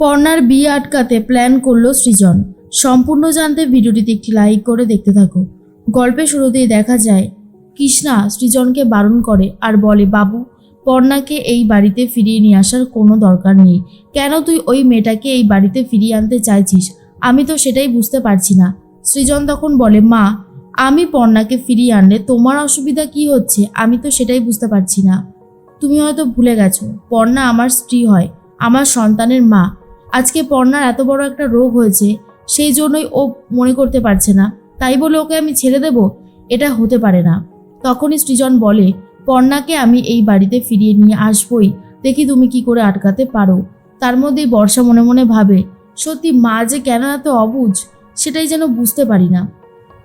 পর্ণার বিয়ে আটকাতে প্ল্যান করল সৃজন। সম্পূর্ণ জানতে ভিডিওটিতে একটি লাইক করে দেখতে থাকো। গল্পের শুরুতেই দেখা যায়, কৃষ্ণা সৃজনকে বারণ করে আর বলে, বাবু, পর্ণাকে এই বাড়িতে ফিরিয়ে নিয়ে আসার কোনো দরকার নেই। কেন তুই ওই মেয়েটাকে এই বাড়িতে ফিরিয়ে আনতে চাইছিস? আমি তো সেটাই বুঝতে পারছি না। সৃজন তখন বলে, মা, আমি পর্ণাকে ফিরিয়ে আনলে তোমার অসুবিধা কি হচ্ছে? আমি তো সেটাই বুঝতে পারছি না। তুমি হয়তো ভুলে গেছো, পর্ণা আমার স্ত্রী হয়, আমার সন্তানের মা। আজকে পর্ণার এত বড় একটা রোগ হয়েছে, সেই জন্যই ও মনে করতে পারছে না। তাই বলে ওকে আমি ছেড়ে দেব? এটা হতে পারে না। তখনই সৃজন বলে, পর্ণাকে আমি এই বাড়িতে ফিরিয়ে নিয়ে আসবই। দেখি তুমি কি করে আটকাতে পারো। তার মধ্যেই বর্ষা মনে মনে ভাবে, সত্যি মা যে কেন এত অবুঝ সেটাই যেন বুঝতে পারি না।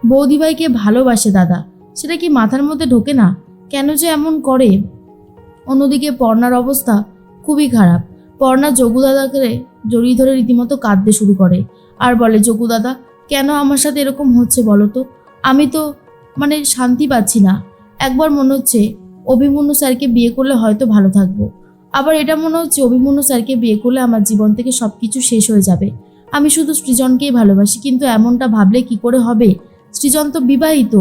বৌদিভাইকে ভালোবাসে দাদা, সেটা কি মাথার মধ্যে ঢোকে না? কেন যে এমন করে? অন্যদিকে পর্ণার অবস্থা খুবই খারাপ। পর্ণা যোগু দাদাকে জড়িয়ে ধরে রীতিমতো কাঁদতে শুরু করে। আর বলে, যোগু দাদা, কেন আমার সাথে এরকম হচ্ছে বলো তো? আমি তো মানে শান্তি পাচ্ছি না। একবার মনে হচ্ছে অভিমন্যু স্যারকে বিয়ে করলে হয়তো ভালো থাকব। আবার এটা মনে হচ্ছে অভিমন্যু স্যারকে বিয়ে করলে আমার জীবন থেকে সব কিছু শেষ হয়ে যাবে। আমি শুধু সৃজনকেই ভালোবাসি, কিন্তু এমনটা ভাবলে কি করে হবে? সৃজন তো বিবাহিত।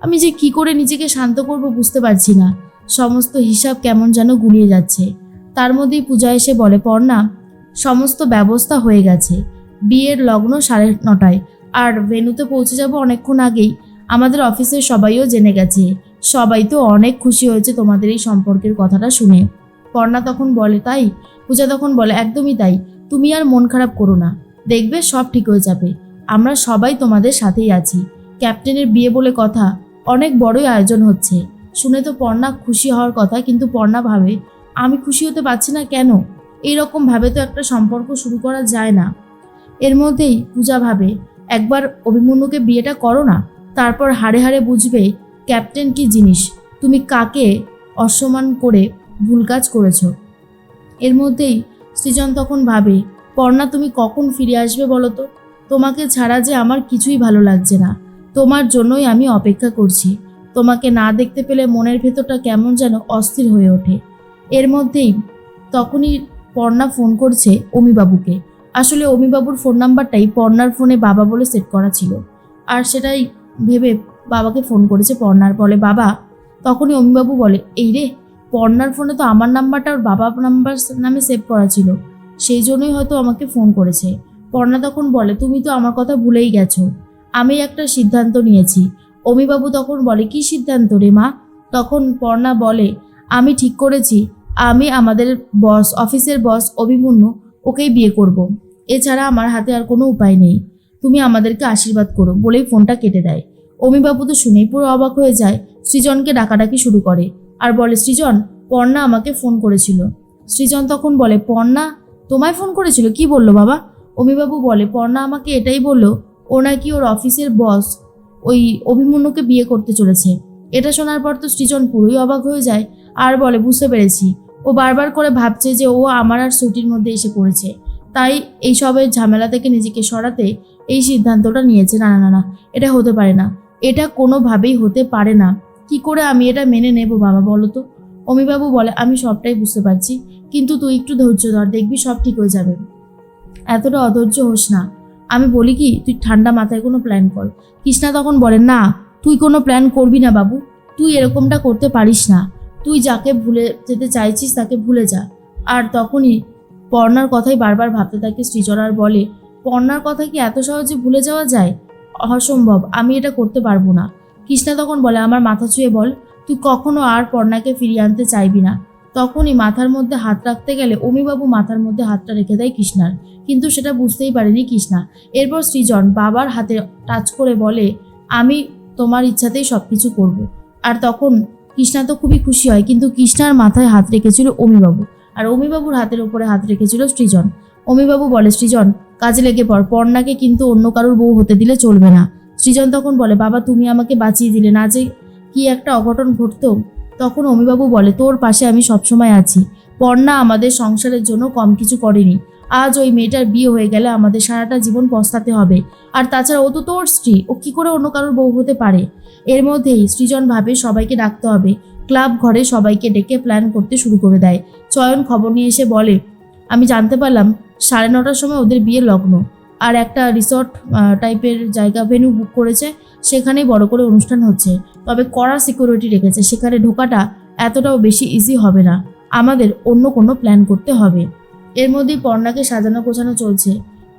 আমি যে কি করে নিজেকে শান্ত করব বুঝতে পারছি না। সমস্ত হিসাব কেমন যেন গুলিয়ে যাচ্ছে। তার মধ্যেই পূজা এসে বলে, পর্ণা সমস্ত ব্যবস্থা হয়ে গেছে। বিয়ের লগ্ন সাড়ে নটায়। আর ভেনুতে পৌঁছে যাব অনেকক্ষণ আগেই। আমাদের অফিসের সবাইও জেনে গেছে। সবাই তো অনেক খুশি হয়েছে তোমাদের এই সম্পর্কের কথাটা শুনে। পর্ণা তখন বলে, তাই? পূজা তখন বলে, একদমই তাই। তুমি আর মন খারাপ করো না। দেখবে সব ঠিক হয়ে যাবে। আমরা সবাই তোমাদের সাথেই আছি। ক্যাপ্টেনের বিয়ে বলে কথা অনেক বড়ই আয়োজন হচ্ছে। শুনে তো পর্ণা খুশি হওয়ার কথা, কিন্তু পর্ণা ভাবে, আমি খুশি হতে পারছি না কেন? এইরকম ভাবে তো একটা সম্পর্ক শুরু করা যায় না। এর মধ্যেই পূজা ভাবে, একবার অভিমন্যুকে বিয়েটা করো না, তারপর হাড়ে হাড়ে বুঝবে ক্যাপ্টেন কি জিনিস, তুমি কাকে অসম্মান করে ভুল কাজ করেছ। এর মধ্যেই সৃজন তখন ভাবে, পর্ণা, তুমি কখন ফিরে আসবে বলো তো? তোমাকে ছাড়া যে আমার কিছুই ভালো লাগছে না। তোমার জন্যই আমি অপেক্ষা করছি। তোমাকে না দেখতে পেলে মনের ভেতরটা কেমন যেন অস্থির হয়ে ওঠে। এর মধ্যেই তখনই পর্ণা ফোন করছে অমিবাবুকে। আসলে অমিবাবুর ফোন নাম্বারটাই পর্ণার ফোনে বাবা বলে সেট করা ছিল। আর সেটাই ভেবে বাবাকে ফোন করেছে পর্ণার বলে, বাবা। তখনই অমিবাবু বলে, এই রে, পর্ণার ফোনে তো আমার নাম্বারটা ওর বাবা নাম্বার নামে সেভ করা ছিল। সেই জন্যই হয়তো আমাকে ফোন করেছে। পর্ণা তখন বলে, তুমি তো আমার কথা ভুলেই গেছো। আমি একটা সিদ্ধান্ত নিয়েছি। অমিবাবু তখন বলে, কি সিদ্ধান্ত রে মা? তখন পর্ণা বলে, আমি ঠিক করেছি। আমি আমাদের বস, অফিসের বস অভিমন্যু ওকেই বিয়ে করব। এছাড়া আমার হাতে আর কোনো উপায় নেই। তুমি আমাদেরকে আশীর্বাদ করো বলেই ফোনটা কেটে দেয়। অমিবাবু তো শুনেই পুরো অবাক হয়ে যায়, সৃজনকে ডাকাডাকি শুরু করে। আর বলে, সৃজন, পর্ণা আমাকে ফোন করেছিল। সৃজন তখন বলে, পর্ণা, তোমায় ফোন করেছিল? কি বলল বাবা? অমিবাবু বলে, পর্ণা আমাকে এটাই বলল, ও নাকি ওর অফিসের বস, ওই অভিমন্যুকে বিয়ে করতে চলেছে। এটা শোনার পর তো সৃজন পুরোই অবাক হয়ে যায় আর বলে, বুঝতে পেরেছি। ও বারবার করে ভাবছে যে ও আমার আর সুটির মধ্যে এসে পড়েছে। তাই এই সবের ঝামেলা থেকে নিজেকে সরাতে এই সিদ্ধান্তটা নিয়েছে না না না এটা হতে পারে না। এটা কোনোভাবেই হতে পারে না। কি করে আমি এটা মেনে নেব বাবা, বলো তো? অমিবাবু বলে, আমি সবটাই বুঝতে পারছি। কিন্তু তুই একটু ধৈর্য ধর, দেখবি সব ঠিক হয়ে যাবে। এতটা অধৈর্য হোস না। আমি বলি কি, তুই ঠান্ডা মাথায় কোনো প্ল্যান কর। কৃষ্ণা তখন বলে, না, তুই কোনো প্ল্যান করবি না বাবু। তুই এরকমটা করতে পারিস না। তুই যাকে ভুলে যেতে চাইছিস তাকে ভুলে যা। আর তখনই পর্ণার কথাই বারবার ভাবতে থাকে আর বলে, পর্ণার কথা কি এত সহজে ভুলে যাওয়া যায়? অসম্ভব, আমি এটা করতে পারব না। কৃষ্ণা তখন বলে, আমার মাথা ছুঁয়ে বল, তুই কখনো আর পর্ণাকে ফিরিয়ে আনতে চাইবি না। তখনই মাথার মধ্যে হাত রাখতে গেলে অমিবাবু মাথার মধ্যে হাতটা রেখে দেয় কৃষ্ণার। কিন্তু সেটা বুঝতেই পারেনি কৃষ্ণা। এরপর সৃজন বাবার হাতে টাচ করে বলে, আমি তোমার ইচ্ছাতেই সব কিছু করব। আর তখন কৃষ্ণা তো খুবই খুশি হয়, কিন্তু কৃষ্ণার মাথায় হাত রেখেছিল অমিবাবু। আর অমিবাবুর হাতের ওপরে হাত রেখেছিল সৃজন। অমিবাবু বলে, সৃজন, কাজে লেগে পড়। পর্ণাকে কিন্তু অন্য কারোর বউ হতে দিলে চলবে না। সৃজন তখন বলে, বাবা, তুমি আমাকে বাঁচিয়ে দিলে না যে কি একটা অঘটন ঘটতো? তখন অমিবাবু বলে, তোর পাশে আমি সবসময় আছি। পর্ণা আমাদের সংসারের জন্য কম কিছু করেনি। আজ ওই মেয়েটার বিয়ে হয়ে গেলে আমাদের সারাটা জীবন পস্তাতে হবে। আর তাছাড়া ও তো তোর স্ত্রী। ও কি করে অন্য কারোর বউ হতে পারে? এর মধ্যেই সৃজন ভাবে সবাইকে ডাকতে হবে। ক্লাব ঘরে সবাইকে ডেকে প্ল্যান করতে শুরু করে দেয়। চয়ন খবর নিয়ে এসে বলে, আমি জানতে পারলাম, সাড়ে নটার সময় ওদের বিয়ে লগ্ন। আর একটা রিসর্ট টাইপের জায়গা ভেন্যু বুক করেছে। সেখানেই বড় করে অনুষ্ঠান হচ্ছে। তবে কড়া সিকিউরিটি রেখেছে। সেখানে ঢোকাটা এতটাও বেশি ইজি হবে না। আমাদের অন্য কোনো প্ল্যান করতে হবে। এর মধ্যেই পর্ণাকে সাজানো গোছানো চলছে।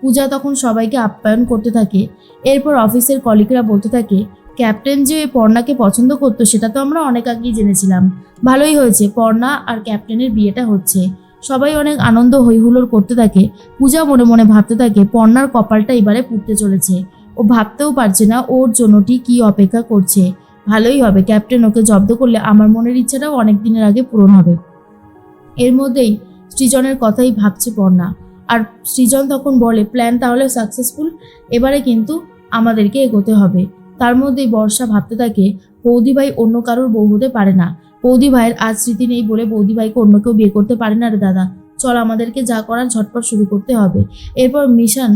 পূজা তখন সবাইকে আপ্যায়ন করতে থাকে। এরপর অফিসের কলিগরা বলতে থাকে, ক্যাপ্টেন যে পর্ণাকে পছন্দ করতো, সেটা তো আমরা অনেক আগেই জেনেছিলাম। ভালোই হয়েছে, পর্ণা আর ক্যাপ্টেনের বিয়েটা হচ্ছে। সবাই অনেক আনন্দ হৈহুল্লোড় করতে থাকে। পূজা মনে মনে ভাবতে থাকে, পর্ণার কপালটা এবারে পুড়তে চলেছে। ও ভাবতেও পারছে না ওর জন্যটি কি অপেক্ষা করছে। ভালোই হবে, ক্যাপ্টেন ওকে জব্দ করলে আমার মনের ইচ্ছাটাও অনেক দিনের আগে পূরণ হবে। এর মধ্যেই সৃজনের কথাই ভাবছে পর্ণা আর সৃজন তখন বলে, প্ল্যান তাহলে সাকসেসফুল, এবারে কিন্তু আমাদেরকে এগোতে হবে। তার মধ্যেই বর্ষা ভাবতে থাকে বৌদি ভাই অন্য কারোর বউ হতে পারে না। বৌদি ভাইয়ের আজ স্মৃতি নেই বলে বৌদি ভাইকে অন্য কেউ বিয়ে করতে পারে না রে দাদা। চল আমাদেরকে যা করার ঝটপট শুরু করতে হবে। এরপর মিশন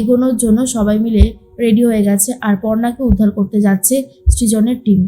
এগোনোর জন্য সবাই মিলে রেডি হয়ে গেছে, আর পর্ণাকে উদ্ধার করতে যাচ্ছে সৃজনের টিম।